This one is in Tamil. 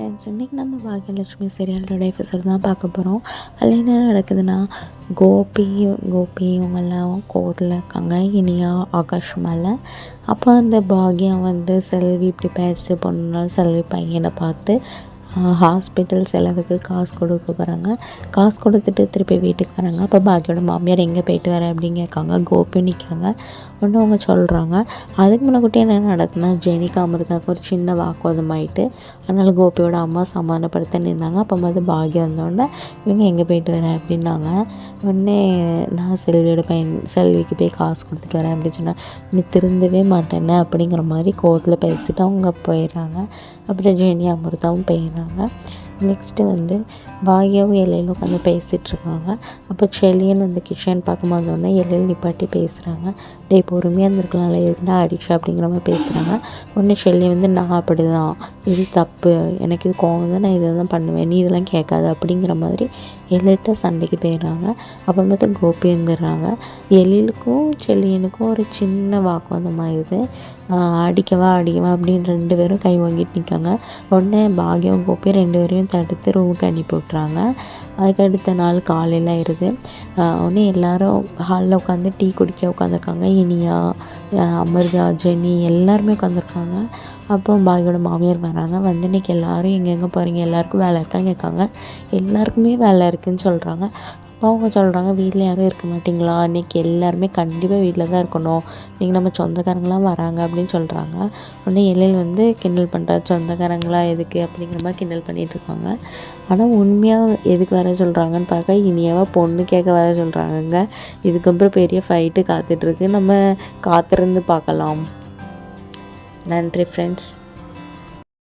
ஃப்ரெண்ட்ஸ் இன்றைக்கி நம்ம பாகியலட்சுமி சீரியலோட எபிசோட் தான் பார்க்க போகிறோம் அதில் என்ன நடக்குதுன்னா கோபி கோபி இவங்கெல்லாம் கோவத்தில் இருக்காங்க. இனியா ஆகாஷ் மேலே. அப்போ அந்த பாக்யம் வந்து செல்வி இப்படி பேசிட்டு போனாலும் செல்வி பையனை பார்த்து ஹாஸ்பிட்டல் செலவுக்கு காசு கொடுக்க போகிறாங்க காசு கொடுத்துட்டு திருப்பி வீட்டுக்கு வராங்க. அப்போ பாக்கியோட மாமியார் எங்கே போயிட்டு வரேன் அப்படின்னு கேட்காங்க. கோபி நிற்காங்க ஒன்று அவங்க சொல்கிறாங்க அதுக்கு முன்னாடி என்ன நடக்குன்னா ஜெனிகா அமிர்தாவுக்கு ஒரு சின்ன வாக்குவாதம் அதனால் கோபியோட அம்மா சமாதானப்படுத்த நின்னாங்க. அப்போ வந்து பாக்கியம் வந்தோடனே இவங்க எங்கே போயிட்டு வரேன் அப்படின்னாங்க. உடனே நான் செல்வியோட பையன் செல்விக்கு போய் காசு கொடுத்துட்டு வரேன் அப்படின்னு சொன்னேன் நீ திருந்தவே மாட்டேன்னு? அப்படிங்கிற மாதிரி கோவத்தில் பேசிட்டு அவங்க போயிடுறாங்க. அப்புறம் ஜெனி அமிர்தாவும் போயிடுறாங்க. ഉണ്ടാവുക நெக்ஸ்ட்டு வந்து பாக்யாவும் எல்லையில் உட்காந்து பேசிகிட்டு இருக்காங்க அப்போ செல்லியன் வந்து கிச்சன் பார்க்கும்போது ஒன்று எல்லையில் நிப்பாட்டி பேசுகிறாங்க டேய் பொறுமையாக இருந்திருக்கலாம்ல இருந்தால் அடிஷா அப்படிங்கிற மாதிரி பேசுகிறாங்க ஒன்று செல்லி வந்து நான் அப்படி தான் இது தப்பு. எனக்கு இது கோவம் தான் நான் இதை தான் பண்ணுவேன். நீ இதெல்லாம் கேட்காது அப்படிங்கிற மாதிரி எல்லையிட்ட சண்டைக்கு போயிடுறாங்க. அப்போ பார்த்து கோபி வந்துடுறாங்க எழிலுக்கும் செல்லியனுக்கும் ஒரு சின்ன வாக்குவாதம் ஆயிடுது. அடிக்கவா அடிக்கவா அப்படின்னு ரெண்டு பேரும் கை வாங்கிட்டு நிற்காங்க உடனே பாக்யம் கோபி ரெண்டு பேரையும் தடுத்து ரூமுக்கு அனுப்பி விட்றாங்க அதுக்கு அடுத்த நாள் காலையில் ஆயிடுது. உடனே எல்லோரும் ஹாலில் உட்காந்து டீ குடிக்க உட்காந்துருக்காங்க இனியா அமிர்தா ஜெனி எல்லாருமே உட்காந்துருக்காங்க அப்போ பாயோட மாமியார் வராங்க. வந்து இன்றைக்கி எல்லோரும் எங்கெங்கே போகிறீங்க எல்லாருக்கும் வேலை இருக்கான்னு கேட்காங்க. எல்லாருக்குமே வேலை இருக்குதுன்னு சொல்கிறாங்க அவங்க சொல்கிறாங்க வீட்டில் யாரும் இருக்க மாட்டிங்களா? இன்றைக்கி எல்லாருமே கண்டிப்பாக வீட்டில் தான் இருக்கணும். நீங்கள் நம்ம சொந்தக்காரங்களாம் வராங்க அப்படின்னு சொல்கிறாங்க உடனே எல்லையில் வந்து கிண்டல் பண்ணுறா சொந்தக்காரங்களா எதுக்கு? அப்படிங்கிற மாதிரி கிண்டல் பண்ணிகிட்ருக்காங்க ஆனால் உண்மையாக எதுக்கு வர சொல்கிறாங்கன்னு பார்க்க இனியாவாக பொண்ணு கேட்க வர சொல்கிறாங்கங்க இதுக்கப்புறம் பெரிய ஃபைட்டு காத்துட்ருக்கு நம்ம காத்திருந்து பார்க்கலாம். நன்றி ஃப்ரெண்ட்ஸ்